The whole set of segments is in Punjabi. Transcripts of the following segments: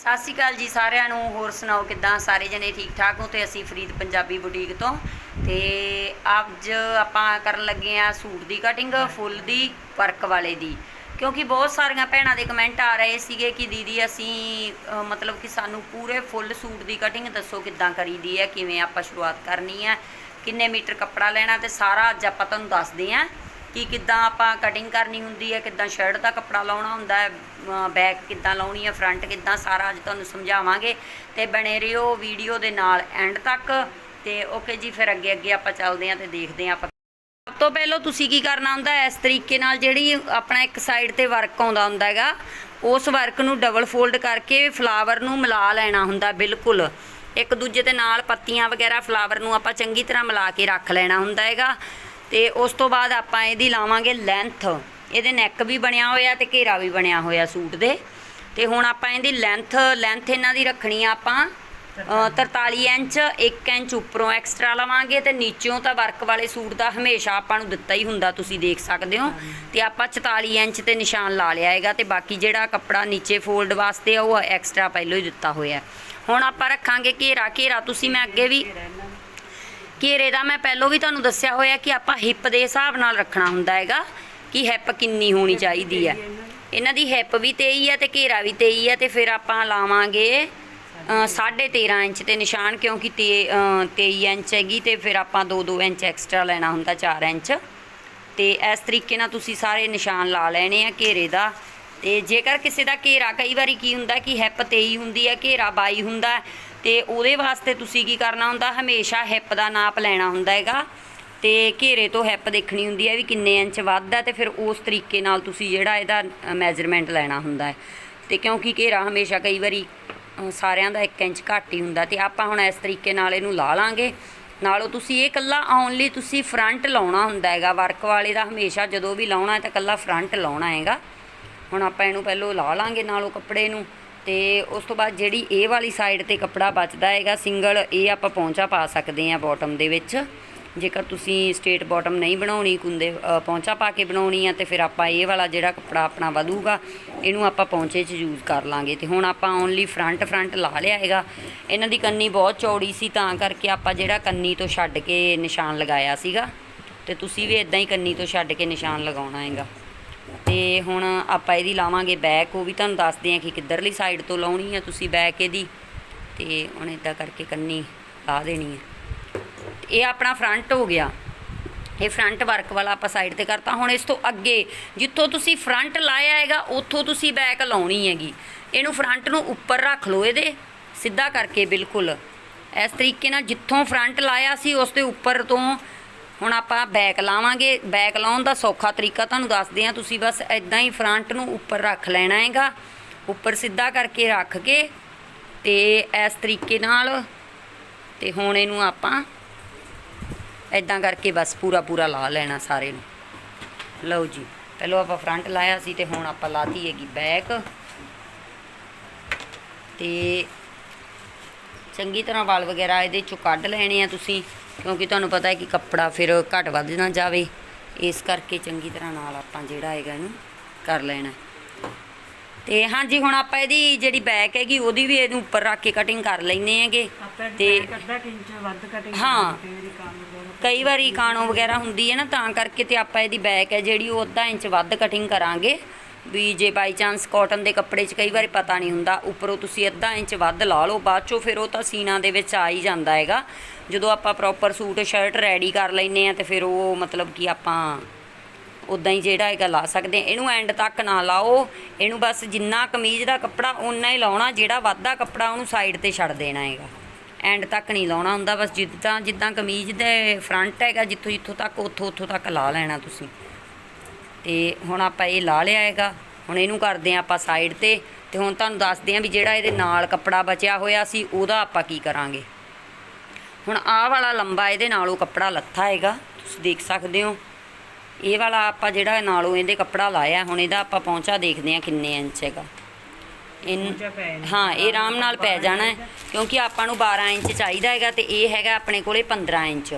ਸਤਿ ਸ਼੍ਰੀ ਅਕਾਲ ਜੀ ਸਾਰਿਆਂ ਨੂੰ, ਹੋਰ ਸੁਣਾਓ ਕਿੱਦਾਂ? ਸਾਰੇ ਜਣੇ ਠੀਕ ਠਾਕ ਹੋ ਤੇ ਅਸੀਂ ਫਰੀਦ ਪੰਜਾਬੀ ਬੁਟੀਕ ਤੋਂ। ਤੇ ਅੱਜ ਆਪਾਂ ਕਰਨ ਲੱਗੇ ਆ ਸੂਟ ਦੀ ਕਟਿੰਗ ਫੁੱਲ ਦੀ, ਵਰਕ ਵਾਲੇ ਦੀ। ਕਿਉਂਕਿ ਬਹੁਤ ਸਾਰੀਆਂ ਭੈਣਾਂ ਦੇ ਕਮੈਂਟ ਆ ਰਹੇ ਸੀਗੇ ਕਿ ਦੀਦੀ ਅਸੀਂ ਮਤਲਬ ਕਿ ਸਾਨੂੰ ਪੂਰੇ ਫੁੱਲ ਸੂਟ ਦੀ ਕਟਿੰਗ ਦੱਸੋ ਕਿੱਦਾਂ ਕਰੀਦੀ ਹੈ, ਕਿਵੇਂ ਆਪਾਂ ਸ਼ੁਰੂਆਤ ਕਰਨੀ ਹੈ, ਕਿੰਨੇ ਮੀਟਰ ਕੱਪੜਾ ਲੈਣਾ ਤੇ ਸਾਰਾ ਅੱਜ ਆਪਾਂ ਤੁਹਾਨੂੰ ਦੱਸਦੇ ਹਾਂ। ਕਿ ਕਿੱਦਾਂ ਆਪਾਂ ਕਟਿੰਗ ਕਰਨੀ ਹੁੰਦੀ ਹੈ, ਕਿੱਦਾਂ ਸ਼ਰਟ ਦਾ ਕੱਪੜਾ ਲਾਉਣਾ ਹੁੰਦਾ ਹੈ ਬੈਕ ਕਿੱਦਾਂ ਲਾਉਣੀ ਹੈ ਫਰੰਟ ਕਿੱਦਾਂ, ਸਾਰਾ ਅੱਜ ਤੁਹਾਨੂੰ ਸਮਝਾਵਾਂਗੇ। ਤੇ ਬਣੇ ਰਹੋ ਵੀਡੀਓ ਦੇ ਨਾਲ ਐਂਡ ਤੱਕ। ਤੇ ਓਕੇ ਜੀ, ਫਿਰ ਅੱਗੇ ਅੱਗੇ ਆਪਾਂ ਚੱਲਦੇ ਹਾਂ ਤੇ ਦੇਖਦੇ ਹਾਂ ਆਪਾਂ। ਸਭ ਤੋਂ ਪਹਿਲਾਂ ਤੁਸੀਂ ਕੀ ਕਰਨਾ ਹੁੰਦਾ ਇਸ ਤਰੀਕੇ ਨਾਲ ਜਿਹੜੀ ਆਪਣਾ ਇੱਕ ਸਾਈਡ ਤੇ ਵਰਕ ਆਉਂਦਾ ਹੁੰਦਾ ਹੈਗਾ, ਉਸ ਵਰਕ ਨੂੰ ਡਬਲ ਫੋਲਡ ਕਰਕੇ ਫਲਾਵਰ ਨੂੰ ਮਿਲਾ ਲੈਣਾ ਹੁੰਦਾ ਬਿਲਕੁਲ। ਇੱਕ ਦੂਜੇ ਦੇ ਨਾਲ ਪੱਤੀਆਂ ਵਗੈਰਾ ਫਲਾਵਰ ਨੂੰ ਆਪਾਂ ਚੰਗੀ ਤਰ੍ਹਾਂ ਮਿਲਾ ਕੇ ਰੱਖ ਲੈਣਾ ਹੁੰਦਾ ਹੈਗਾ। ਤੇ ਉਸ ਤੋਂ ਬਾਅਦ ਆਪਾਂ ਇਹਦੀ ਲਾਵਾਂਗੇ ਲੈਂਥ ਇਹਦੇ ਨੈਕ ਵੀ ਬਣਿਆ ਹੋਇਆ ਤੇ ਘੇਰਾ ਵੀ ਬਣਿਆ ਹੋਇਆ ਸੂਟ ਦੇ। ਤੇ ਹੁਣ ਆਪਾਂ ਇਹਦੀ ਲੈਂਥ ਲੈਂਥ ਇਹਨਾਂ ਦੀ ਰੱਖਣੀ ਆ ਆਪਾਂ ਅ, 43 ਇੰਚ 1 ਇੰਚ ਉੱਪਰੋਂ ਐਕਸਟਰਾ ਲਵਾਂਗੇ ਤੇ ਨੀਚੋਂ ਤਾਂ ਵਰਕ ਵਾਲੇ ਸੂਟ ਦਾ ਹਮੇਸ਼ਾ ਆਪਾਂ ਨੂੰ ਦਿੱਤਾ ਹੀ ਹੁੰਦਾ ਤੁਸੀਂ ਦੇਖ ਸਕਦੇ ਹੋ। ਤੇ ਆਪਾਂ 44 ਇੰਚ ਤੇ ਨਿਸ਼ਾਨ ਲਾ ਲਿਆ ਹੈਗਾ ਤੇ ਬਾਕੀ ਜਿਹੜਾ ਕੱਪੜਾ ਨੀਚੇ ਫੋਲਡ ਵਾਸਤੇ ਆ ਉਹ ਐਕਸਟਰਾ ਪਹਿਲਾਂ ਹੀ ਦਿੱਤਾ ਹੋਇਆ। ਹੁਣ ਆਪਾਂ ਰੱਖਾਂਗੇ ਘੇਰਾ। ਘੇਰਾ ਤੁਸੀਂ ਮੈਂ ਅੱਗੇ ਵੀ ਘੇਰੇ ਦਾ ਮੈਂ ਪਹਿਲਾਂ ਵੀ ਤੁਹਾਨੂੰ ਦੱਸਿਆ ਹੋਇਆ ਕਿ ਆਪਾਂ ਹਿੱਪ ਦੇ ਹਿਸਾਬ ਨਾਲ ਰੱਖਣਾ ਹੁੰਦਾ ਹੈਗਾ ਕਿ ਹਿੱਪ ਕਿੰਨੀ ਹੋਣੀ ਚਾਹੀਦੀ ਹੈ। ਇਹਨਾਂ ਦੀ? ਹਿੱਪ ਵੀ 23 ਹੈ ਤੇ ਘੇਰਾ ਵੀ 23 ਹੈ ਤੇ ਫਿਰ ਆਪਾਂ ਲਾਵਾਂਗੇ ਅ, ਸਾਢੇ 13 ਇੰਚ ਤੇ ਨਿਸ਼ਾਨ ਕਿਉਂਕਿ ਤੇ ਅ, 23 ਇੰਚ ਹੈਗੀ ਤੇ ਫਿਰ ਆਪਾਂ 2-2 ਇੰਚ ਐਕਸਟਰਾ ਲੈਣਾ ਹੁੰਦਾ 4 ਇੰਚ। ਤੇ ਇਸ ਤਰੀਕੇ ਨਾਲ ਤੁਸੀਂ ਸਾਰੇ ਨਿਸ਼ਾਨ ਲਾ ਲੈਣੇ ਆ ਘੇਰੇ ਦਾ। ਤੇ ਜੇਕਰ ਕਿਸੇ ਦਾ ਘੇਰਾ ਕਈ ਵਾਰੀ ਕੀ ਹੁੰਦਾ ਕਿ ਹਿੱਪ 23 ਹੁੰਦੀ ਹੈ ਘੇਰਾ 22 ਹੁੰਦਾ ਤੇ ਉਹਦੇ ਵਾਸਤੇ ਤੁਸੀਂ ਕੀ ਕਰਨਾ ਹੁੰਦਾ? ਹਮੇਸ਼ਾ ਹਿੱਪ ਦਾ ਨਾਪ ਲੈਣਾ ਹੁੰਦਾ ਹੈਗਾ। ਤੇ ਘੇਰੇ ਤੋਂ ਹਿੱਪ ਦੇਖਣੀ ਹੁੰਦੀ ਹੈ ਵੀ ਕਿੰਨੇ ਇੰਚ ਵੱਧ ਹੈ ਤੇ ਫਿਰ ਉਸ ਤਰੀਕੇ ਨਾਲ ਤੁਸੀਂ ਜਿਹੜਾ ਇਹਦਾ ਮੈਜ਼ਰਮੈਂਟ ਲੈਣਾ ਹੁੰਦਾ ਹੈ। ਤੇ ਕਿਉਂਕਿ ਘੇਰਾ ਹਮੇਸ਼ਾ ਕਈ ਵਾਰੀ ਸਾਰਿਆਂ ਦਾ 1 ਇੰਚ ਘੱਟ ਹੀ ਹੁੰਦਾ ਤੇ ਆਪਾਂ ਹੁਣ ਇਸ ਤਰੀਕੇ ਨਾਲ ਇਹਨੂੰ ਲਾ ਲਾਂਗੇ। ਨਾਲੋਂ ਤੁਸੀਂ ਇਹ ਕੱਲਾ ਓਨਲੀ ਤੁਸੀਂ ਫਰੰਟ ਲਾਉਣਾ ਹੁੰਦਾ ਹੈਗਾ। ਵਰਕ ਵਾਲੇ ਦਾ ਹਮੇਸ਼ਾ ਜਦੋਂ ਵੀ ਲਾਉਣਾ ਹੈ ਤਾਂ ਕੱਲਾ ਫਰੰਟ ਲਾਉਣਾ ਹੈਗਾ। ਹੁਣ ਆਪਾਂ ਇਹਨੂੰ ਪਹਿਲਾਂ ਲਾ ਲਾਂਗੇ ਨਾਲੋਂ ਕੱਪੜੇ ਨੂੰ। ਤੇ ਉਸ ਤੋਂ ਬਾਅਦ ਜਿਹੜੀ ਇਹ ਵਾਲੀ ਸਾਈਡ ਤੇ ਕੱਪੜਾ ਬਚਦਾ ਹੈਗਾ ਸਿੰਗਲ ਇਹ ਆਪਾਂ ਪੌਂਚਾ ਪਾ ਸਕਦੇ ਹਾਂ ਬਾਟਮ ਦੇ ਵਿੱਚ। ਜੇਕਰ ਤੁਸੀਂ ਸਟੇਟ ਬਾਟਮ ਨਹੀਂ ਬਣਾਉਣੀ ਕੁੰਦੇ ਅ, ਪੌਂਚਾ ਪਾ ਕੇ ਬਣਾਉਣੀ ਆ ਤੇ ਫਿਰ ਆਪਾਂ ਇਹ ਵਾਲਾ ਜਿਹੜਾ ਕੱਪੜਾ ਆਪਣਾ ਵਧੂਗਾ ਇਹਨੂੰ ਆਪਾਂ ਪੌਂਚੇ 'ਚ ਯੂਜ਼ ਕਰ ਲਾਂਗੇ। ਤੇ ਹੁਣ ਆਪਾਂ ਓਨਲੀ ਫਰੰਟ ਫਰੰਟ ਲਾ ਲਿਆ ਹੈਗਾ। ਇਹਨਾਂ ਦੀ ਕੰਨੀ ਬਹੁਤ ਚੌੜੀ ਸੀ ਤਾਂ ਕਰਕੇ ਆਪਾਂ ਜਿਹੜਾ ਕੰਨੀ ਤੋਂ ਛੱਡ ਕੇ ਨਿਸ਼ਾਨ ਲਗਾਇਆ ਸੀਗਾ। ਤੇ ਤੁਸੀਂ ਵੀ ਇਦਾਂ ਹੀ ਕੰਨੀ ਤੋਂ ਛੱਡ ਕੇ ਨਿਸ਼ਾਨ ਲਗਾਉਣਾ ਹੈਗਾ। ਤੇ ਹੁਣ ਆਪਾਂ ਇਹਦੀ ਲਾਵਾਂਗੇ ਬੈਕ, ਉਹ ਵੀ ਤੁਹਾਨੂੰ ਦੱਸਦੇ ਆ ਕਿ ਕਿੱਧਰਲੀ ਸਾਈਡ ਤੋਂ ਲਾਉਣੀ ਆ ਤੁਸੀਂ ਬੈਕ ਇਹਦੀ। ਤੇ ਹੁਣ ਇਦਾਂ ਕਰਕੇ ਕੰਨੀ ਲਾ ਦੇਣੀ ਹੈ ਇਹ ਆਪਣਾ ਫਰੰਟ ਹੋ ਗਿਆ। ਇਹ ਫਰੰਟ ਵਰਕ ਵਾਲਾ ਆਪਾਂ ਸਾਈਡ ਤੇ ਕਰਤਾ। ਹੁਣ ਇਸ ਤੋਂ ਅੱਗੇ ਜਿੱਥੋਂ ਤੁਸੀਂ ਫਰੰਟ ਲਾਇਆ ਹੈਗਾ, ਉੱਥੋਂ ਤੁਸੀਂ ਬੈਕ ਲਾਉਣੀ ਹੈਗੀ। ਇਹਨੂੰ ਫਰੰਟ ਨੂੰ ਉੱਪਰ ਰੱਖ ਲਓ ਇਹਦੇ, ਸਿੱਧਾ ਕਰਕੇ ਬਿਲਕੁਲ। ਇਸ ਤਰੀਕੇ ਨਾਲ ਜਿੱਥੋਂ ਫਰੰਟ ਲਾਇਆ ਸੀ, ਉਸ ਦੇ ਉੱਪਰ ਤੋਂ ਹੁਣ ਆਪਾਂ ਬੈਕ ਲਾਵਾਂਗੇ। ਬੈਕ ਲਾਉਣ ਦਾ ਸੌਖਾ ਤਰੀਕਾ ਤੁਹਾਨੂੰ ਦੱਸਦੇ ਹਾਂ। ਤੁਸੀਂ ਬਸ ਇਦਾਂ ਹੀ ਫਰੰਟ ਨੂੰ ਉੱਪਰ ਰੱਖ ਲੈਣਾ ਹੈਗਾ। ਉੱਪਰ ਸਿੱਧਾ ਕਰਕੇ ਰੱਖ ਕੇ ਤੇ ਇਸ ਤਰੀਕੇ ਨਾਲ ਤੇ ਹੁਣ ਇਹਨੂੰ ਆਪਾਂ ਇਦਾਂ ਕਰਕੇ ਬਸ ਪੂਰਾ ਪੂਰਾ ਲਾ ਲੈਣਾ ਸਾਰੇ ਨੂੰ। ਲਓ ਜੀ, ਪਹਿਲਾਂ ਆਪਾਂ ਫਰੰਟ ਲਾਇਆ ਸੀ ਤੇ ਹੁਣ ਆਪਾਂ ਲਾਤੀ ਹੈਗੀ ਬੈਕ ਤੇ ਚੰਗੀ ਤਰ੍ਹਾਂ ਵਾਲ ਵਗੈਰਾ ਇਹਦੇ ਚੋਂ ਕੱਢ ਲੈਣੇ ਆ ਤੁਸੀਂ। ਕਿਉਂਕਿ ਤੁਹਾਨੂੰ ਪਤਾ ਹੈ ਕਿ ਕੱਪੜਾ ਫਿਰ ਘਟ ਵੱਧ ਨਾ ਜਾਵੇ। ਇਸ ਕਰਕੇ ਚੰਗੀ ਤਰ੍ਹਾਂ ਨਾਲ ਆਪਾਂ ਜਿਹੜਾ ਹੈਗਾ ਇਹਨੂੰ ਕਰ ਲੈਣਾ। ਤੇ ਹਾਂਜੀ ਹੁਣ ਆਪਾਂ ਇਹਦੀ ਜਿਹੜੀ ਬੈਕ ਹੈਗੀ ਉਹਦੀ ਵੀ ਇਹਨੂੰ ਉੱਪਰ ਰੱਖ ਕੇ ਕਟਿੰਗ ਕਰ ਲੈਨੇ ਹੈਗੇ। ਤੇ ਹਾਂ। ਕਈ ਵਾਰੀ ਕਾਣੋ ਵਗੈਰਾ ਹੁੰਦੀ ਹੈ ਨਾ ਤਾਂ ਕਰਕੇ ਤੇ ਆਪਾਂ ਇਹਦੀ ਬੈਕ ਹੈ ਜਿਹੜੀ ਉਹ ਅੱਧਾ ਇੰਚ ਵੱਧ ਕਟਿੰਗ ਕਰਾਂਗੇ। ਵੀ ਜੇ ਬਾਈ ਚਾਂਸ ਕਾਟਨ ਦੇ ਕੱਪੜੇ 'ਚ ਕਈ ਵਾਰੀ ਪਤਾ ਨਹੀਂ ਹੁੰਦਾ ਉੱਪਰੋਂ ਤੁਸੀਂ ਅੱਧਾ ਇੰਚ ਵੱਧ ਲਾ ਲਓ ਬਾਅਦ 'ਚੋਂ ਫਿਰ ਉਹ ਤਾਂ ਸੀਨਾ ਦੇ ਵਿੱਚ ਆ ਹੀ ਜਾਂਦਾ ਹੈਗਾ। ਜਦੋਂ ਆਪਾਂ ਪ੍ਰੋਪਰ ਸੂਟ ਸ਼ਰਟ ਰੈਡੀ ਕਰ ਲੈਨੇ ਆ ਤੇ ਫਿਰ ਉਹ ਮਤਲਬ ਕਿ ਆਪਾਂ ਉਦਾਂ ਹੀ ਜਿਹੜਾ ਹੈਗਾ ਲਾ ਸਕਦੇ ਹਾਂ। ਇਹਨੂੰ ਐਂਡ ਤੱਕ ਨਾ ਲਾਓ। ਇਹਨੂੰ ਬਸ ਜਿੰਨਾ ਕਮੀਜ਼ ਦਾ ਕੱਪੜਾ ਉਨਾ ਹੀ ਲਾਉਣਾ, ਜਿਹੜਾ ਵਾਧਾ ਕੱਪੜਾ ਉਹਨੂੰ ਸਾਈਡ ਤੇ ਛੱਡ ਦੇਣਾ ਹੈਗਾ। ਐਂਡ ਤੱਕ ਨਹੀਂ ਲਾਉਣਾ ਹੁੰਦਾ, ਬਸ ਜਿੱਦਾਂ ਜਿੱਦਾਂ ਕਮੀਜ਼ ਦੇ ਫਰੰਟ ਹੈਗਾ, ਜਿੱਥੋਂ ਜਿੱਥੋਂ ਤੱਕ, ਉੱਥੋਂ ਉੱਥੋਂ ਤੱਕ ਲਾ ਲੈਣਾ ਤੁਸੀਂ। ਤੇ ਹੁਣ ਆਪਾਂ ਇਹ ਲਾ ਲਿਆ ਹੈਗਾ। ਹੁਣ ਇਹਨੂੰ ਕਰਦੇ ਹਾਂ ਆਪਾਂ ਸਾਈਡ ਤੇ। ਤੇ ਹੁਣ ਤੁਹਾਨੂੰ ਦੱਸਦੇ ਹਾਂ ਵੀ ਜਿਹੜਾ ਇਹਦੇ ਨਾਲ ਕੱਪੜਾ ਬਚਿਆ ਹੋਇਆ ਸੀ, ਉਹਦਾ ਆਪਾਂ ਕੀ ਕਰਾਂਗੇ। ਹੁਣ ਆਹ ਵਾਲਾ ਲੰਬਾ ਇਹਦੇ ਨਾਲੋਂ ਕੱਪੜਾ ਲੱਥਾ ਹੈਗਾ ਤੁਸੀਂ ਦੇਖ ਸਕਦੇ ਹੋ। ਇਹ ਵਾਲਾ ਆਪਾਂ ਜਿਹੜਾ ਨਾਲੋਂ ਇਹਦੇ ਕੱਪੜਾ ਲਾਇਆ ਹੁਣ ਇਹਦਾ ਆਪਾਂ ਪਹੁੰਚਾ ਦੇਖਦੇ ਹਾਂ ਕਿੰਨੇ ਇੰਚ ਹੈਗਾ। ਇਨ। ਹਾਂ ਇਹ ਆਰਾਮ ਨਾਲ ਪੈ ਜਾਣਾ ਹੈ ਕਿਉਂਕਿ ਆਪਾਂ ਨੂੰ 12 ਇੰਚ ਚਾਹੀਦਾ ਹੈਗਾ ਤੇ ਇਹ ਹੈਗਾ ਆਪਣੇ ਕੋਲੇ 15 ਇੰਚ।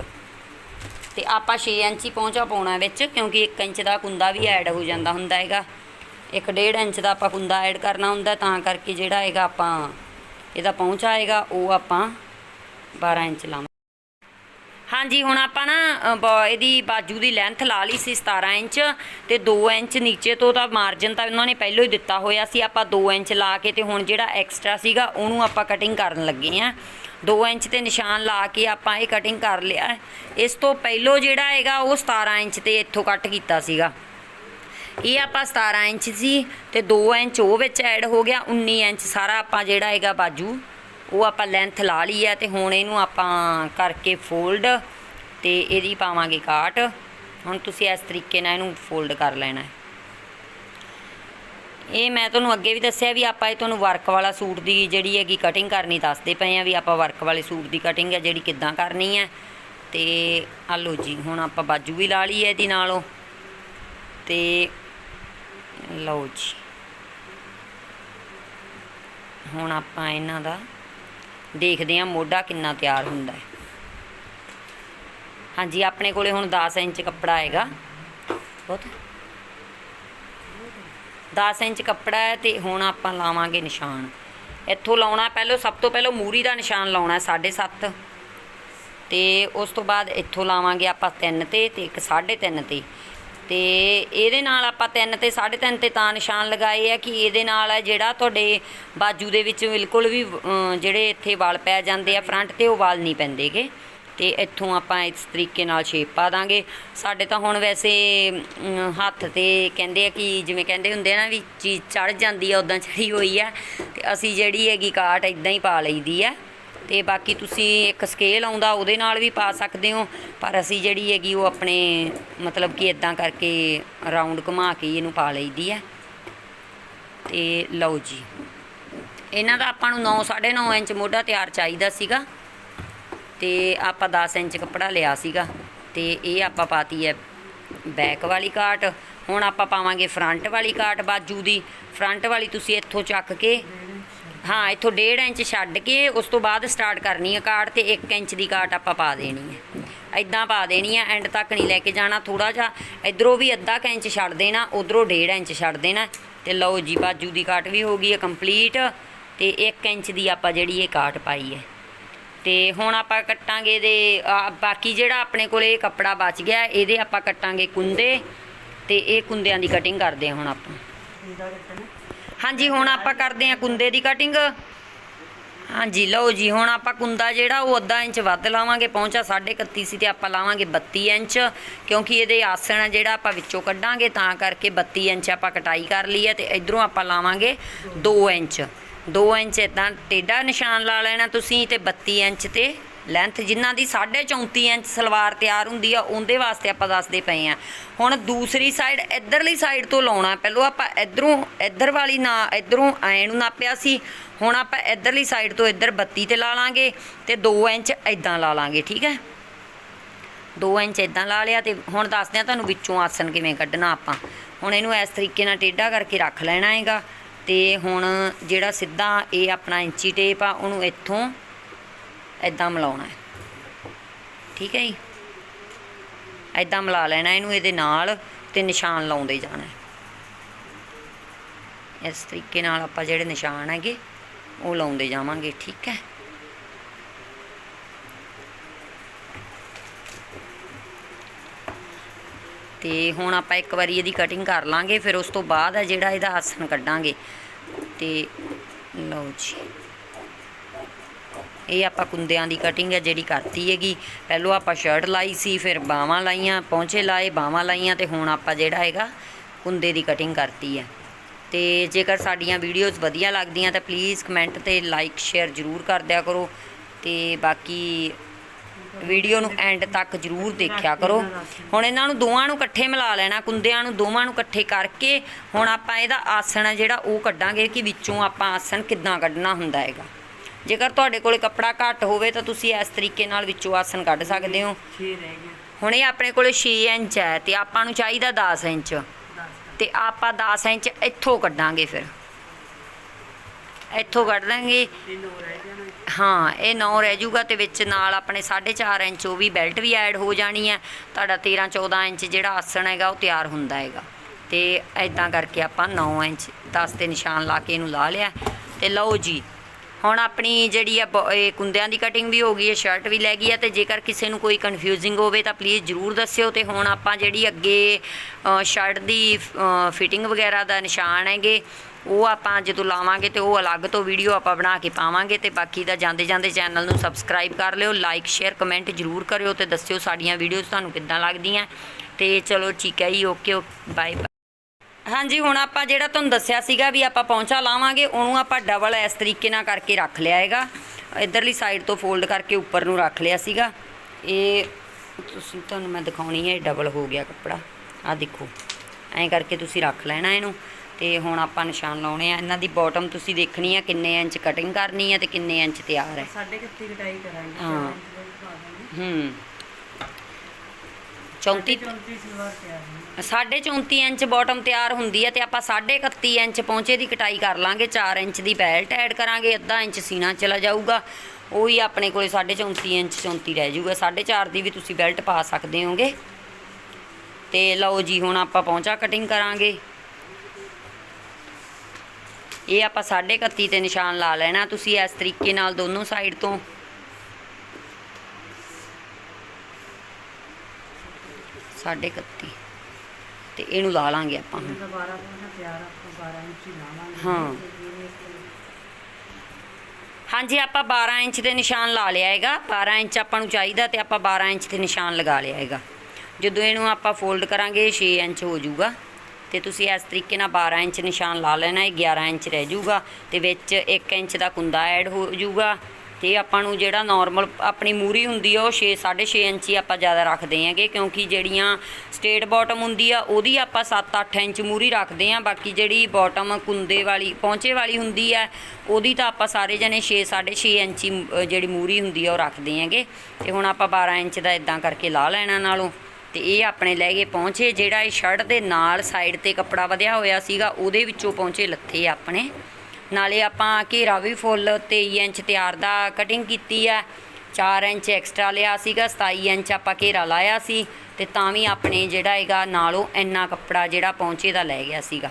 ਤੇ ਆਪਾਂ 6 ਇੰਚ ਹੀ ਪਹੁੰਚਾ ਪਾਉਣਾ ਵਿੱਚ ਕਿਉਂਕਿ 1 ਇੰਚ ਦਾ ਕੁੰਦਾ ਵੀ ਐਡ ਹੋ ਜਾਂਦਾ ਹੁੰਦਾ ਹੈਗਾ। ਇੱਕ ਡੇਢ ਇੰਚ ਦਾ ਆਪਾਂ ਕੁੰਦਾ ਐਡ ਕਰਨਾ ਹੁੰਦਾ ਤਾਂ ਕਰਕੇ ਜਿਹੜਾ ਹੈਗਾ ਆਪਾਂ ਇਹਦਾ ਪਹੁੰਚ ਆਏਗਾ ਉਹ ਆਪਾਂ 12 ਇੰਚ ਲਾਵਾਂ। ਹਾਂਜੀ, ਹੁਣ ਆਪਾਂ ਨਾ ਬ- ਇਹਦੀ ਬਾਜੂ ਦੀ ਲੈਂਥ ਲਾ ਲਈ ਸੀ 17 ਇੰਚ ਤੇ 2 ਇੰਚ ਨੀਚੇ ਤੋਂ ਤਾਂ ਮਾਰਜਨ ਤਾਂ ਉਹਨਾਂ ਨੇ ਪਹਿਲਾਂ ਹੀ ਦਿੱਤਾ ਹੋਇਆ ਸੀ। ਆਪਾਂ 2 ਇੰਚ ਲਾ ਕੇ ਤੇ ਹੁਣ ਜਿਹੜਾ ਐਕਸਟਰਾ ਸੀਗਾ, ਉਹਨੂੰ ਆਪਾਂ ਕਟਿੰਗ ਕਰਨ ਲੱਗੇ ਆ 2 ਇੰਚ ਤੇ ਨਿਸ਼ਾਨ ਲਾ ਕੇ ਆਪਾਂ ਇਹ ਕਟਿੰਗ ਕਰ ਲਿਆ। ਇਸ ਤੋਂ ਪਹਿਲਾਂ ਜਿਹੜਾ ਹੈਗਾ, ਉਹ 17 ਇੰਚ ਤੇ ਇੱਥੋਂ ਕੱਟ ਕੀਤਾ ਸੀਗਾ। ਇਹ ਆਪਾਂ 17 ਇੰਚ ਸੀ ਤੇ 2 ਇੰਚ ਉਹ ਵਿੱਚ ਐਡ ਹੋ ਗਿਆ 19 ਇੰਚ ਸਾਰਾ ਆਪਾਂ ਜਿਹੜਾ ਹੈਗਾ ਬਾਜੂ ਉਹ ਆਪਾਂ ਲੈਂਥ ਲਾ ਲਈ ਹੈ ਤੇ ਹੁਣ ਇਹਨੂੰ ਆਪਾਂ ਕਰਕੇ ਫੋਲਡ ਤੇ ਇਹਦੀ ਪਾਵਾਂਗੇ ਕਾਟ। ਹੁਣ ਤੁਸੀਂ ਇਸ ਤਰੀਕੇ ਨਾਲ ਇਹਨੂੰ ਫੋਲਡ ਕਰ ਲੈਣਾ ਹੈ। ਇਹ ਮੈਂ ਤੁਹਾਨੂੰ ਅੱਗੇ ਵੀ ਦੱਸਿਆ ਵੀ ਆਪਾਂ ਇਹ ਤੁਹਾਨੂੰ ਵਰਕ ਵਾਲਾ ਸੂਟ ਦੀ ਜਿਹੜੀ ਹੈਗੀ ਕਟਿੰਗ ਕਰਨੀ ਦੱਸਦੇ ਪਏ ਆ ਵੀ ਆਪਾਂ ਵਰਕ ਵਾਲੇ ਸੂਟ ਦੀ ਕਟਿੰਗ ਹੈ ਜਿਹੜੀ ਕਿੱਦਾਂ ਕਰਨੀ ਹੈ। ਤੇ ਆ ਲਓ ਜੀ, ਹੁਣ ਆਪਾਂ ਬਾਜੂ ਵੀ ਲਾ ਲਈ ਹੈ ਇਹਦੀ ਨਾਲੋਂ। ਤੇ ਲਓ ਜੀ। ਹੁਣ ਆਪਾਂ ਇਹਨਾਂ ਦਾ ਦੇਖਦੇ ਹਾਂ ਮੋਢਾ ਕਿੰਨਾ ਤਿਆਰ ਹੁੰਦਾ ਹੈ। ਹਾਂਜੀ, ਆਪਣੇ ਕੋਲੇ ਹੁਣ 10 ਇੰਚ ਕੱਪੜਾ ਹੈਗਾ ਬਹੁਤ। 10 ਇੰਚ ਕੱਪੜਾ ਹੈ ਤੇ ਹੁਣ ਆਪਾਂ ਲਾਵਾਂਗੇ ਨਿਸ਼ਾਨ। ਇੱਥੋਂ ਲਾਉਣਾ ਪਹਿਲਾਂ, ਸਭ ਤੋਂ ਪਹਿਲਾਂ ਮੂਰੀ ਦਾ ਨਿਸ਼ਾਨ ਲਾਉਣਾ 7.5 ਤੇ ਉਸ ਤੋਂ ਬਾਅਦ ਇੱਥੋਂ ਲਾਵਾਂਗੇ ਆਪਾਂ 3 ਤੇ ਤੇ ਇੱਕ 3.5 ਤੇ। ਤੇ ਇਹਦੇ ਨਾਲ ਆਪਾਂ 3 ਤੇ 3.5 ਤੇ ਤਾਂ ਨਿਸ਼ਾਨ ਲਗਾਏ ਆ ਕਿ ਇਹਦੇ ਨਾਲ ਹੈ ਜਿਹੜਾ ਤੁਹਾਡੇ ਬਾਜੂ ਦੇ ਵਿੱਚ ਬਿਲਕੁਲ ਵੀ ਜਿਹੜੇ ਇੱਥੇ ਵਾਲ ਪੈ ਜਾਂਦੇ ਆ ਫਰੰਟ ਤੇ, ਉਹ ਵਾਲ ਨਹੀਂ ਪੈਂਦੇਗੇ। ਤੇ ਇੱਥੋਂ ਆਪਾਂ ਇਸ ਤਰੀਕੇ ਨਾਲ ਸ਼ੇਪ ਪਾ ਦਾਂਗੇ। ਸਾਡੇ ਤਾਂ ਹੁਣ ਵੈਸੇ ਹੱਥ ਤੇ ਕਹਿੰਦੇ ਆ ਕਿ ਜਿਵੇਂ ਕਹਿੰਦੇ ਹੁੰਦੇ ਆ ਨਾ ਵੀ ਚੀਜ਼ ਚੜ ਜਾਂਦੀ ਆ ਉਦਾਂ ਚੜੀ ਹੋਈ ਆ। ਤੇ ਅਸੀਂ ਜਿਹੜੀ ਹੈਗੀ ਕਾਟ ਇਦਾਂ ਹੀ ਪਾ ਲਈਦੀ ਆ। ਤੇ ਬਾਕੀ ਤੁਸੀਂ ਇੱਕ ਸਕੇਲ ਆਉਂਦਾ, ਉਹਦੇ ਨਾਲ ਵੀ ਪਾ ਸਕਦੇ ਹੋ। ਪਰ ਅਸੀਂ ਜਿਹੜੀ ਹੈਗੀ ਉਹ ਆਪਣੇ, ਮਤਲਬ ਕਿ ਇਦਾਂ ਕਰਕੇ ਰਾਉਂਡ ਘੁਮਾ ਕੇ ਇਹਨੂੰ ਪਾ ਲਈਦੀ ਹੈ। ਤੇ ਲਓ ਜੀ। ਇਹਨਾਂ ਦਾ ਆਪਾਂ ਨੂੰ 9 9.5 ਇੰਚ ਮੋਢਾ ਤਿਆਰ ਚਾਹੀਦਾ ਸੀਗਾ। ਤੇ ਆਪਾਂ 10 ਇੰਚ ਕੱਪੜਾ ਲਿਆ ਸੀਗਾ। ਤੇ ਇਹ ਆਪਾਂ ਪਾਤੀ ਹੈ ਬੈਕ ਵਾਲੀ ਕਾਟ। ਹੁਣ ਆਪਾਂ ਪਾਵਾਂਗੇ ਫਰੰਟ ਵਾਲੀ ਕਾਟ ਬਾਜੂ ਦੀ। ਫਰੰਟ ਵਾਲੀ ਤੁਸੀਂ ਇੱਥੋਂ ਚੱਕ ਕੇ ਹਾਂ, ਇੱਥੋਂ 1.5 ਇੰਚ ਛੱਡ ਕੇ ਉਸ ਤੋਂ ਬਾਅਦ ਸਟਾਰਟ ਕਰਨੀ ਹੈ ਕਾਟ ਤੇ 1 ਇੰਚ ਦੀ ਕਾਟ ਆਪਾਂ ਪਾ ਦੇਣੀ ਹੈ ਐਦਾਂ ਪਾ ਦੇਣੀ ਹੈ ਐਂਡ ਤੱਕ ਨਹੀਂ ਲੈ ਕੇ ਜਾਣਾ ਥੋੜਾ ਜਿਹਾ। ਇਧਰੋਂ ਵੀ ਅੱਧਾ ਕੁ ਇੰਚ ਛੱਡ ਦੇਣਾ, ਉਧਰੋਂ 1.5 ਇੰਚ ਛੱਡ ਦੇਣਾ। ਤੇ ਲਓ ਜੀ, ਬਾਜੂ ਦੀ ਕਾਟ ਵੀ ਹੋ ਗਈ ਹੈ ਕੰਪਲੀਟ ਤੇ 1 ਇੰਚ ਦੀ ਆਪਾਂ ਜਿਹੜੀ ਇਹ ਕਾਟ ਪਾਈ ਹੈ ਤੇ ਹੁਣ ਆਪਾਂ ਕੱਟਾਂਗੇ ਇਹਦੇ ਬਾਕੀ ਜਿਹੜਾ ਆਪਣੇ ਕੋਲੇ ਇਹ ਕੱਪੜਾ ਬਚ ਗਿਆ, ਇਹਦੇ ਆਪਾਂ ਕੱਟਾਂਗੇ ਕੁੰਦੇ। ਤੇ ਇਹ ਕੁੰਦਿਆਂ ਦੀ ਕਟਿੰਗ ਕਰਦੇ ਹਾਂ ਹੁਣ ਆਪਾਂ। ਹਾਂਜੀ, ਹੁਣ ਆਪਾਂ ਕਰਦੇ ਹਾਂ ਕੁੰਦੇ ਦੀ ਕਟਿੰਗ ਹਾਂਜੀ, ਲਓ ਜੀ, ਹੁਣ ਆਪਾਂ ਕੁੰਦਾ ਜਿਹੜਾ ਉਹ ਅੱਧਾ ਇੰਚ ਵੱਧ ਲਾਵਾਂਗੇ ਪਹੁੰਚਾ 31 ਸੀ ਤੇ ਆਪਾਂ ਲਾਵਾਂਗੇ 32 ਇੰਚ, ਕਿਉਂਕਿ ਇਹਦੇ ਆਸਣ ਆ ਜਿਹੜਾ ਆਪਾਂ ਵਿੱਚੋਂ ਕੱਢਾਂਗੇ, ਤਾਂ ਕਰਕੇ 32 ਇੰਚ ਆਪਾਂ ਕਟਾਈ ਕਰ ਲਈ ਹੈ ਤੇ ਇਧਰੋਂ ਆਪਾਂ ਲਾਵਾਂਗੇ 2 ਇੰਚ। 2 ਇੰਚ ਇਦਾਂ ਟੇਢਾ ਨਿਸ਼ਾਨ ਲਾ ਲੈਣਾ ਤੁਸੀਂ ਤੇ 32 ਇੰਚ ਤੇ ਲੈਂਥ ਜਿਨ੍ਹਾਂ ਦੀ 34.5 ਇੰਚ ਸਲਵਾਰ ਤਿਆਰ ਹੁੰਦੀ ਆ, ਉਹਦੇ ਵਾਸਤੇ ਆਪਾਂ ਦੱਸਦੇ ਪਏ ਆ। ਹੁਣ ਦੂਸਰੀ ਸਾਈਡ ਇਧਰਲੀ ਸਾਈਡ ਤੋਂ ਲਾਉਣਾ, ਪਹਿਲਾਂ ਆਪਾਂ ਇਧਰੋਂ, ਇਧਰ ਵਾਲੀ ਨਾ, ਇਧਰੋਂ ਐ ਨੂੰ ਨਾਪਿਆ ਸੀ। ਹੁਣ ਆਪਾਂ ਇਧਰਲੀ ਸਾਈਡ ਤੋਂ ਇਧਰ 32 ਤੇ ਲਾ ਲਾਂਗੇ ਤੇ 2 ਇੰਚ ਇਦਾਂ ਲਾ ਲਾਂਗੇ, ਠੀਕ ਹੈ? 2 ਇੰਚ ਇਦਾਂ ਲਾ ਲਿਆ ਤੇ ਹੁਣ ਦੱਸਦੇ ਆ ਤੁਹਾਨੂੰ ਵਿੱਚੋਂ ਆਸਣ ਕਿਵੇਂ ਕੱਢਣਾ ਆਪਾਂ। ਹੁਣ ਇਹਨੂੰ ਇਸ ਤਰੀਕੇ ਨਾਲ ਟੇਢਾ ਕਰਕੇ ਰੱਖ ਲੈਣਾ ਹੈਗਾ ਤੇ ਹੁਣ ਜਿਹੜਾ ਸਿੱਧਾ ਇਹ ਆਪਣਾ ਇੰਚੀ ਟੇਪ ਆ, ਉਹਨੂੰ ਇੱਥੋਂ ਇਦਾਂ ਮਿਲਾਉਣਾ ਹੈ। ਠੀਕ ਹੈ ਜੀ? ਇਦਾਂ ਮਿਲਾ ਲੈਣਾ ਇਹਨੂੰ ਇਹਦੇ ਨਾਲ ਤੇ ਨਿਸ਼ਾਨ ਲਾਉਂਦੇ ਜਾਣਾ ਇਸ ਤਰੀਕੇ ਨਾਲ ਆਪਾਂ ਜਿਹੜੇ ਨਿਸ਼ਾਨ ਹੈਗੇ, ਉਹ ਲਾਉਂਦੇ ਜਾਵਾਂਗੇ, ਠੀਕ ਹੈ? ਤੇ ਹੁਣ ਆਪਾਂ ਇੱਕ ਵਾਰੀ ਇਹਦੀ ਕਟਿੰਗ ਕਰ ਲਾਂਗੇ, ਫਿਰ ਉਸ ਤੋਂ ਬਾਅਦ ਹੈ ਜਿਹੜਾ ਇਹਦਾ ਆਸਣ ਕੱਢਾਂਗੇ। ਤੇ ਲਓ ਜੀ। ਇਹ ਆਪਾਂ ਕੁੰਦਿਆਂ ਦੀ ਕਟਿੰਗ ਹੈ ਜਿਹੜੀ ਕਰਤੀ ਹੈਗੀ। ਪਹਿਲੋਂ ਆਪਾਂ ਸ਼ਰਟ ਲਾਈ ਸੀ, ਫਿਰ ਬਾਹਾਂ ਲਾਈਆਂ, ਪੌਂਚੇ ਲਾਏ, ਬਾਹਾਂ ਲਾਈਆਂ ਤੇ ਹੁਣ ਆਪਾਂ ਜਿਹੜਾ ਹੈਗਾ ਕੁੰਦੇ ਦੀ ਕਟਿੰਗ ਕਰਤੀ ਹੈ। ਤੇ ਜੇਕਰ ਸਾਡੀਆਂ ਵੀਡੀਓਜ਼ ਵਧੀਆ ਲੱਗਦੀਆਂ ਤਾਂ ਪਲੀਜ਼ ਕਮੈਂਟ ਤੇ ਲਾਈਕ ਸ਼ੇਅਰ ਜ਼ਰੂਰ ਕਰ ਦਿਆ ਕਰੋ ਤੇ ਬਾਕੀ ਵੀਡੀਓ ਨੂੰ ਐਂਡ ਤੱਕ ਜ਼ਰੂਰ ਦੇਖਿਆ ਕਰੋ। ਹੁਣ ਇਹਨਾਂ ਨੂੰ ਦੋਵਾਂ ਨੂੰ ਇਕੱਠੇ ਮਿਲਾ ਲੈਣਾ, ਕੁੰਦਿਆਂ ਨੂੰ ਦੋਵਾਂ ਨੂੰ ਇਕੱਠੇ ਕਰਕੇ ਹੁਣ ਆਪਾਂ ਇਹਦਾ ਆਸਣ ਹੈ ਜਿਹੜਾ ਉਹ ਕੱਢਾਂਗੇ ਕਿ ਵਿੱਚੋਂ ਆਪਾਂ ਆਸਣ ਕਿੱਦਾਂ ਕੱਢਣਾ ਹੁੰਦਾ ਹੈਗਾ। ਜੇਕਰ ਤੁਹਾਡੇ ਕੋਲੇ ਕੱਪੜਾ ਘੱਟ ਹੋਵੇ ਤਾਂ ਤੁਸੀਂ ਇਸ ਤਰੀਕੇ ਨਾਲ ਵਿੱਚੋਂ ਆਸਣ ਕੱਢ ਸਕਦੇ ਹੋ। 6 ਰਹਿ ਗਿਆ ਹੁਣ ਇਹ ਆਪਣੇ ਕੋਲੇ 6 ਇੰਚ ਹੈ ਤੇ ਆਪਾਂ ਨੂੰ ਚਾਹੀਦਾ 10 ਇੰਚ। 10 ਤੇ ਆਪਾਂ 10 ਇੰਚ ਇੱਥੋਂ ਕੱਢਾਂਗੇ ਫਿਰ। ਇੱਥੋਂ ਕੱਢ ਜਾਣਾ ਹਾਂ ਇਹ 9 ਰਹਿ ਜਾਊਗਾ ਤੇ ਵਿੱਚ ਨਾਲ ਆਪਣੇ 4.5 ਇੰਚ ਉਹ ਵੀ ਬੈਲਟ ਵੀ ਐਡ ਹੋ ਜਾਣੀ ਹੈ। ਤੁਹਾਡਾ 13 14 ਇੰਚ ਜਿਹੜਾ ਆਸਣ ਹੈਗਾ ਉਹ ਤਿਆਰ ਹੁੰਦਾ ਹੈਗਾ। ਤੇ ਐਦਾਂ ਕਰਕੇ ਆਪਾਂ 9 ਇੰਚ 10 ਤੇ ਨਿਸ਼ਾਨ ਲਾ ਕੇ ਇਹਨੂੰ ਲਾ ਲਿਆ। ਤੇ ਲਓ ਜੀ ਹੁਣ ਆਪਣੀ ਜਿਹੜੀ ਆ ਬ- ਇਹ ਕੁੰਦਿਆਂ ਦੀ ਕਟਿੰਗ ਵੀ ਹੋ ਗਈ ਹੈ ਸ਼ਰਟ ਵੀ ਲੈ ਗਈ ਹੈ ਤੇ ਜੇਕਰ ਕਿਸੇ ਨੂੰ ਕੋਈ ਕਨਫਿਊਜ਼ਿੰਗ ਹੋਵੇ ਤਾਂ ਪਲੀਜ਼ ਜਰੂਰ ਦੱਸਿਓ ਤੇ ਹੁਣ ਆਪਾਂ ਜਿਹੜੀ ਅੱਗੇ ਸ਼ਰਟ ਦੀ ਫਿਟਿੰਗ ਵਗੈਰਾ ਦਾ ਨਿਸ਼ਾਨ ਹੈਗੇ, ਉਹ ਆਪਾਂ ਜਦੋਂ ਲਾਵਾਂਗੇ ਤੇ ਉਹ ਅਲੱਗ ਤੋਂ ਵੀਡੀਓ ਆਪਾਂ ਬਣਾ ਕੇ ਪਾਵਾਂਗੇ ਤੇ ਬਾਕੀ ਦਾ ਜਾਂਦੇ ਜਾਂਦੇ ਚੈਨਲ ਨੂੰ ਸਬਸਕ੍ਰਾਈਬ ਕਰ ਲਿਓ ਲਾਈਕ ਸ਼ੇਅਰ ਕਮੈਂਟ ਜਰੂਰ ਕਰਿਓ ਤੇ ਦੱਸਿਓ ਸਾਡੀਆਂ ਵੀਡੀਓਜ਼ ਤੁਹਾਨੂੰ ਕਿੱਦਾਂ ਲੱਗਦੀਆਂ। ਤੇ ਚਲੋ ਠੀਕ ਹੈ ਜੀ ਓਕੇ ਬਾਏ ਬਾਏ ਹਾਂਜੀ ਹੁਣ ਆਪਾਂ ਜਿਹੜਾ ਤੁਹਾਨੂੰ ਦੱਸਿਆ ਸੀਗਾ ਵੀ ਆਪਾਂ ਪੌਂਚਾ ਲਾਵਾਂਗੇ ਉਹਨੂੰ ਆਪਾਂ ਡਬਲ ਇਸ ਤਰੀਕੇ ਨਾਲ ਕਰਕੇ ਰੱਖ ਲਿਆ ਹੈਗਾ। ਇਧਰਲੀ ਸਾਈਡ ਤੋਂ ਫੋਲਡ ਕਰਕੇ ਉੱਪਰ ਨੂੰ ਰੱਖ ਲਿਆ ਸੀਗਾ। ਇਹ ਤੁਸੀਂ ਤੁਹਾਨੂੰ ਮੈਂ ਦਿਖਾਉਣੀ ਹੈ ਇਹ ਡਬਲ ਹੋ ਗਿਆ ਕੱਪੜਾ। ਆ ਦੇਖੋ ਐਂ ਕਰਕੇ ਤੁਸੀਂ ਰੱਖ ਲੈਣਾ ਇਹਨੂੰ। ਤੇ ਹੁਣ ਆਪਾਂ ਨਿਸ਼ਾਨ ਲਾਉਣੇ ਆ। ਇਹਨਾਂ ਦੀ ਬਾਟਮ ਤੁਸੀਂ ਦੇਖਣੀ ਆ ਕਿੰਨੇ ਇੰਚ ਕਟਿੰਗ ਕਰਨੀ ਹੈ ਤੇ ਕਿੰਨੇ ਇੰਚ ਤਿਆਰ ਹੈ। ਸਾਡੇ ਕੱਤੀ ਕਟਾਈ ਕਰਾਂਗੇ। ਹਾਂ। ਹੂੰ। 34 34 ਸਾਢੇ 34 ਇੰਚ ਬਾਟਮ ਤਿਆਰ ਹੁੰਦੀ ਹੈ ਤੇ ਆਪਾਂ ਸਾਢੇ 31 ਇੰਚ ਪਹੁੰਚੇ ਦੀ ਕਟਾਈ ਕਰ ਲਾਂਗੇ 4 ਇੰਚ ਦੀ ਬੈਲਟ ਐਡ ਕਰਾਂਗੇ, ਅੱਧਾ ਇੰਚ ਸੀਨਾ ਚਲਾ ਜਾਊਗਾ। ਉਹੀ ਆਪਣੇ ਕੋਲੇ ਸਾਢੇ 34 ਇੰਚ 34 ਰਹਿ ਜਾਊਗਾ। ਸਾਢੇ 4 ਦੀ ਵੀ ਤੁਸੀਂ ਬੈਲਟ ਪਾ ਸਕਦੇ ਹੋਗੇ। ਤੇ ਲਓ ਜੀ, ਹੁਣ ਆਪਾਂ ਪਹੁੰਚਾ ਕਟਿੰਗ ਕਰਾਂਗੇ। ਇਹ ਆਪਾਂ ਸਾਢੇ 31 ਤੇ ਨਿਸ਼ਾਨ ਲਾ ਲੈਣਾ। ਤੁਸੀਂ ਇਸ ਤਰੀਕੇ ਨਾਲ ਦੋਨੋਂ ਸਾਈਡ ਤੋਂ ਸਾਢੇ 31 ਤੇ ਇਹਨੂੰ ਲਾ ਲਾਂਗੇ ਆਪਾਂ ਹੁਣ। ਇਹਦਾ 12 ਪਹੁੰਚਾ ਤਿਆਰ ਆਪਾਂ 12 ਇੰਚ ਹੀ ਲਾਵਾਂਗੇ ਹਾਂ। ਹਾਂਜੀ ਆਪਾਂ 12 ਇੰਚ ਦੇ ਨਿਸ਼ਾਨ ਲਾ ਲਿਆ ਹੈਗਾ। 12 ਇੰਚ ਆਪਾਂ ਨੂੰ ਚਾਹੀਦਾ ਤੇ ਆਪਾਂ 12 ਇੰਚ ਤੇ ਨਿਸ਼ਾਨ ਲਗਾ ਲਿਆ ਹੈਗਾ। ਜਦੋਂ ਇਹਨੂੰ ਆਪਾਂ ਫੋਲਡ ਕਰਾਂਗੇ 6 ਇੰਚ ਹੋ ਜਾਊਗਾ। ਤੇ ਤੁਸੀਂ ਇਸ ਤਰੀਕੇ ਨਾਲ 12 ਇੰਚ ਨਿਸ਼ਾਨ ਲਾ ਲੈਣਾ ਇਹ 11 ਇੰਚ ਰਹਿ ਜਾਊਗਾ। ਤੇ ਵਿੱਚ 1 ਇੰਚ ਦਾ ਕੁੰਦਾ ਐਡ ਹੋ ਜਾਊਗਾ। ਤੇ ਆਪਾਂ ਨੂੰ ਜਿਹੜਾ ਨਾਰਮਲ ਆਪਣੀ ਮੂਰੀ ਹੁੰਦੀ ਆ, ਉਹ 6 6.5 ਇੰਚ ਹੀ ਆਪਾਂ ਜ਼ਿਆਦਾ ਰੱਖਦੇ ਆਂਗੇ ਕਿਉਂਕਿ ਜਿਹੜੀਆਂ ਸਟੇਟ ਬਾਟਮ ਹੁੰਦੀ ਆ, ਉਹਦੀ ਆਪਾਂ 7-8 ਇੰਚ ਮੂਰੀ ਰੱਖਦੇ ਆਂ, ਬਾਕੀ ਜਿਹੜੀ ਬਾਟਮ ਕੁੰਦੇ ਵਾਲੀ ਪਹੁੰਚੇ ਵਾਲੀ ਹੁੰਦੀ ਆ, ਉਹਦੀ ਤਾਂ ਆਪਾਂ ਸਾਰੇ ਜਣੇ 6 6.5 ਇੰਚ ਹੀ ਜਿਹੜੀ ਮੂਰੀ ਹੁੰਦੀ ਆ, ਉਹ ਰੱਖਦੇ ਆਂਗੇ ਤੇ ਹੁਣ ਆਪਾਂ 12 ਇੰਚ ਦਾ ਇਦਾਂ ਕਰਕੇ ਲਾ ਲੈਣਾ ਨਾਲੋਂ, ਤੇ ਇਹ ਆਪਣੇ ਲੈ ਗਏ ਪਹੁੰਚੇ ਜਿਹੜਾ ਇਹ ਸ਼ਰਟ ਦੇ ਨਾਲ ਸਾਈਡ ਤੇ ਕੱਪੜਾ ਵਧਿਆ ਹੋਇਆ ਸੀਗਾ, ਉਹਦੇ ਵਿੱਚੋਂ ਪਹੁੰਚੇ ਲੱਥੇ ਆਪਣੇ। ਨਾਲੇ ਆਪਾਂ ਘੇਰਾ ਵੀ ਫੁੱਲ 23 ਇੰਚ ਤਿਆਰ ਦਾ ਕਟਿੰਗ ਕੀਤੀ ਆ। 4 ਇੰਚ ਐਕਸਟਰਾ ਲਿਆ ਸੀਗਾ 27 ਇੰਚ ਆਪਾਂ ਘੇਰਾ ਲਾਇਆ ਸੀ ਤੇ ਤਾਂ ਵੀ ਆਪਣੇ ਜਿਹੜਾ ਹੈਗਾ ਨਾਲੋਂ ਇੰਨਾ ਕੱਪੜਾ ਜਿਹੜਾ ਪਹੁੰਚੇ ਦਾ ਲੈ ਗਿਆ ਸੀਗਾ।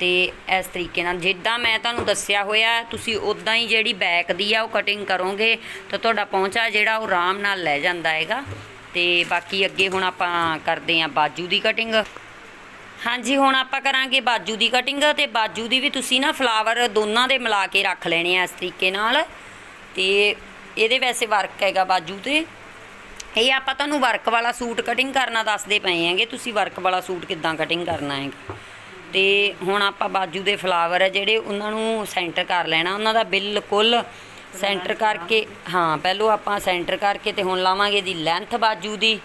ਤੇ ਇਸ ਤਰੀਕੇ ਨਾਲ ਜਿੱਦਾਂ ਮੈਂ ਤੁਹਾਨੂੰ ਦੱਸਿਆ ਹੋਇਆ, ਤੁਸੀਂ ਉਦਾਂ ਹੀ ਜਿਹੜੀ ਬੈਕ ਦੀ ਆ ਉਹ ਕਟਿੰਗ ਕਰੋਗੇ ਤਾਂ ਤੁਹਾਡਾ ਪਹੁੰਚਾ ਜਿਹੜਾ ਉਹ ਆਰਾਮ ਨਾਲ ਲੈ ਜਾਂਦਾ ਹੈਗਾ। ਤੇ ਬਾਕੀ ਅੱਗੇ ਹੁਣ ਆਪਾਂ ਕਰਦੇ ਆਂ ਬਾਜੂ ਦੀ ਕਟਿੰਗ ਹਾਂਜੀ, ਹੁਣ ਆਪਾਂ ਕਰਾਂਗੇ ਬਾਜੂ ਦੀ ਕਟਿੰਗ ਤੇ ਬਾਜੂ ਦੀ ਵੀ ਤੁਸੀਂ ਨਾ ਫਲਾਵਰ ਦੋਨਾਂ ਦੇ ਮਿਲਾ ਕੇ ਰੱਖ ਲੈਣੇ ਆ ਇਸ ਤਰੀਕੇ ਨਾਲ। ਤੇ ਇਹਦੇ ਵੈਸੇ ਵਰਕ ਹੈਗਾ ਬਾਜੂ ਤੇ। ਇਹ ਆਪਾਂ ਤੁਹਾਨੂੰ ਵਰਕ ਵਾਲਾ ਸੂਟ ਕਟਿੰਗ ਕਰਨਾ ਦੱਸਦੇ ਪਏ ਆਂਗੇ ਤੁਸੀਂ ਵਰਕ ਵਾਲਾ ਸੂਟ ਕਿੱਦਾਂ ਕਟਿੰਗ ਕਰਨਾ ਹੈ। ਤੇ ਹੁਣ ਆਪਾਂ ਬਾਜੂ ਦੇ ਫਲਾਵਰ ਆ ਜਿਹੜੇ ਉਹਨਾਂ ਨੂੰ ਸੈਂਟਰ ਕਰ ਲੈਣਾ, ਉਹਨਾਂ ਦਾ ਬਿਲਕੁਲ ਸੈਂਟਰ ਕਰਕੇ, ਹਾਂ, ਪਹਿਲੋਂ ਆਪਾਂ ਸੈਂਟਰ ਕਰਕੇ ਤੇ ਹੁਣ ਲਾਵਾਂਗੇ ਦੀ ਲੈਂਥ ਬਾਜੂ ਦੀ।